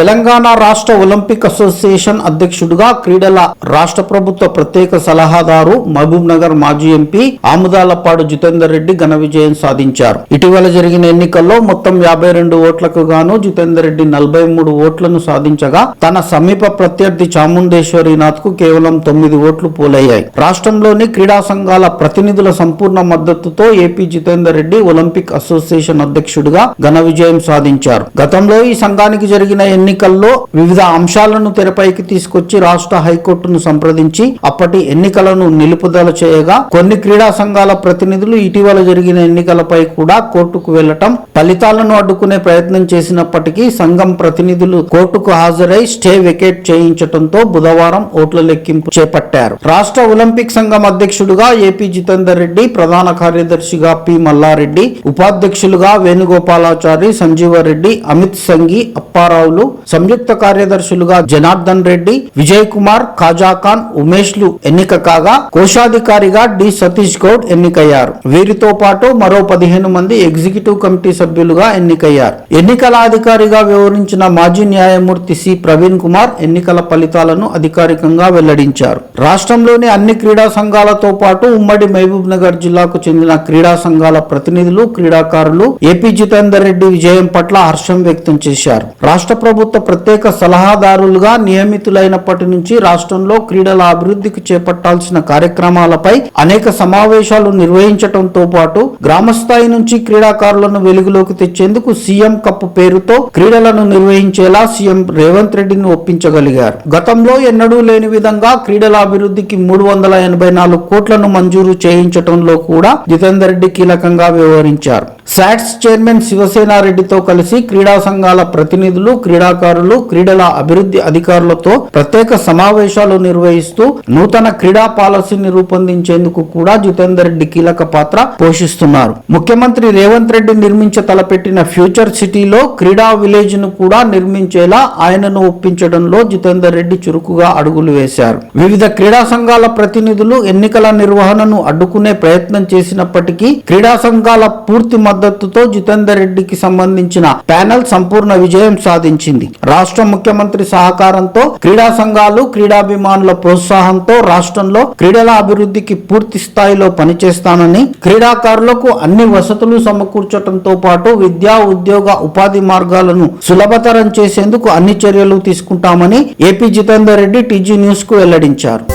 తెలంగాణ రాష్ట్ర Olympic association అధ్యక్షుడిగా క్రీడల రాష్ట్ర ప్రభుత్వ ప్రత్యేక సలహాదారు మహబూబ్ నగర్ మాజీ ఎంపీ ఆముదాలపాడు జితేందర్ రెడ్డి ఘన విజయం సాధించారు. ఇటీవల జరిగిన ఎన్నికల్లో మొత్తం యాభై రెండు ఓట్లకు గాను జితేందర్ రెడ్డి నలభై మూడు ఓట్లను సాధించగా తన సమీప ప్రత్యర్థి చాముండేశ్వరినాథ్కు కేవలం తొమ్మిది ఓట్లు పోలయ్యాయి. రాష్ట్రంలోని క్రీడా సంఘాల ప్రతినిధుల సంపూర్ణ మద్దతుతో AP Jitender Reddy Olympic association అధ్యక్షుడిగా ఘన విజయం సాధించారు. గతంలో ఈ సంఘానికి జరిగిన ఎన్నికల్లో వివిధ అంశాలను తెరపైకి తీసుకొచ్చి రాష్ట్ర హైకోర్టును సంప్రదించి అప్పటి ఎన్నికలను నిలుపుదల చేయగా కొన్ని క్రీడా సంఘాల ప్రతినిధులు ఇటీవల జరిగిన ఎన్నికలపై కూడా కోర్టుకు వెళ్ళటం ఫలితాలను అడ్డుకునే ప్రయత్నం చేసినప్పటికీ సంఘం ప్రతినిధులు కోర్టుకు హాజరై స్టే వికెట్ చేయించడంతో బుధవారం ఓట్ల లెక్కింపు చేపట్టారు. రాష్ట్ర ఒలింపిక్ సంఘం అధ్యక్షుడుగా ఏపీ జితేందర్ రెడ్డి ప్రధాన కార్యదర్శిగా పి. మల్లారెడ్డి ఉపాధ్యక్షులుగా వేణుగోపాలాచారి సంజీవరెడ్డి అమిత్ సంఘి అప్పారావులు సంయుక్త కార్యదర్శులుగా జనార్దన్ రెడ్డి విజయ్ కుమార్ ఖాజాఖాన్ ఉమేష్లు ఎన్నిక కాగా కోశాధికారిగా డి. సతీష్ గౌడ్ ఎన్నికయ్యారు. వీరితో పాటు మరో పదిహేను మంది ఎగ్జిక్యూటివ్ కమిటీ సభ్యులుగా ఎన్నికయ్యారు. ఎన్నికల అధికారిగా వ్యవహరించిన మాజీ న్యాయమూర్తి సి. ప్రవీణ్ కుమార్ ఎన్నికల ఫలితాలను అధికారికంగా వెల్లడించారు. రాష్ట్రంలోని అన్ని క్రీడా సంఘాలతో పాటు ఉమ్మడి మహబూబ్ నగర్ జిల్లాకు చెందిన క్రీడా సంఘాల ప్రతినిధులు క్రీడాకారులు ఏపీ జితేందర్ రెడ్డి విజయం పట్ల హర్షం వ్యక్తం చేశారు. రాష్ట్ర ప్రభుత్వ ప్రత్యేక సలహాదారులుగా నియమితులైనప్పటి నుంచి రాష్ట్రంలో క్రీడల అభివృద్ధికి చేపట్టాల్సిన కార్యక్రమాలపై అనేక సమావేశాలు నిర్వహించడంతో పాటు గ్రామస్థాయి నుంచి క్రీడాకారులను వెలుగులోకి తెచ్చేందుకు సీఎం కప్ పేరుతో క్రీడలను నిర్వహించేలా సీఎం రేవంత్ రెడ్డిని ఒప్పించగలిగారు. గతంలో ఎన్నడూ లేని విధంగా క్రీడల అభివృద్ధికి మూడు వందల ఎనభై నాలుగు కోట్లను మంజూరు చేయించడంలో కూడా జితేందర్ రెడ్డి కీలకంగా వ్యవహరించారు. సాట్స్ చైర్మన్ శివసేనారెడ్డితో కలిసి క్రీడా సంఘాల ప్రతినిధులు క్రీడాకారులు క్రీడల అభివృద్ధి అధికారులతో ప్రత్యేక సమావేశాలు నిర్వహిస్తూ నూతన క్రీడా పాలసీని రూపొందించేందుకు కూడా జితేందర్ రెడ్డి కీలక పాత్ర పోషిస్తున్నారు. ముఖ్యమంత్రి రేవంత్ రెడ్డి నిర్మించ తలపెట్టిన ఫ్యూచర్ సిటీలో క్రీడా విలేజ్ను కూడా నిర్మించేలా ఆయనను ఒప్పించడంలో జితేందర్ రెడ్డి చురుకుగా అడుగులు వేశారు. వివిధ క్రీడా సంఘాల ప్రతినిధులు ఎన్నికల నిర్వహణను అడ్డుకునే ప్రయత్నం చేసినప్పటికీ క్రీడా సంఘాల పూర్తి మద్దతు మద్దతుతో జితేందర్ రెడ్డికి సంబంధించిన ప్యానెల్ సంపూర్ణ విజయం సాధించింది. రాష్ట్ర ముఖ్యమంత్రి సహకారంతో క్రీడా సంఘాలు క్రీడాభిమానుల ప్రోత్సాహంతో రాష్ట్రంలో క్రీడల అభివృద్ధికి పూర్తి స్థాయిలో పనిచేస్తానని క్రీడాకారులకు అన్ని వసతులు సమకూర్చడంతో పాటు విద్యా ఉద్యోగ ఉపాధి మార్గాలను సులభతరం చేసేందుకు అన్ని చర్యలు తీసుకుంటామని ఏపీ జితేందర్ రెడ్డి టీజీ న్యూస్కు వెల్లడించారు.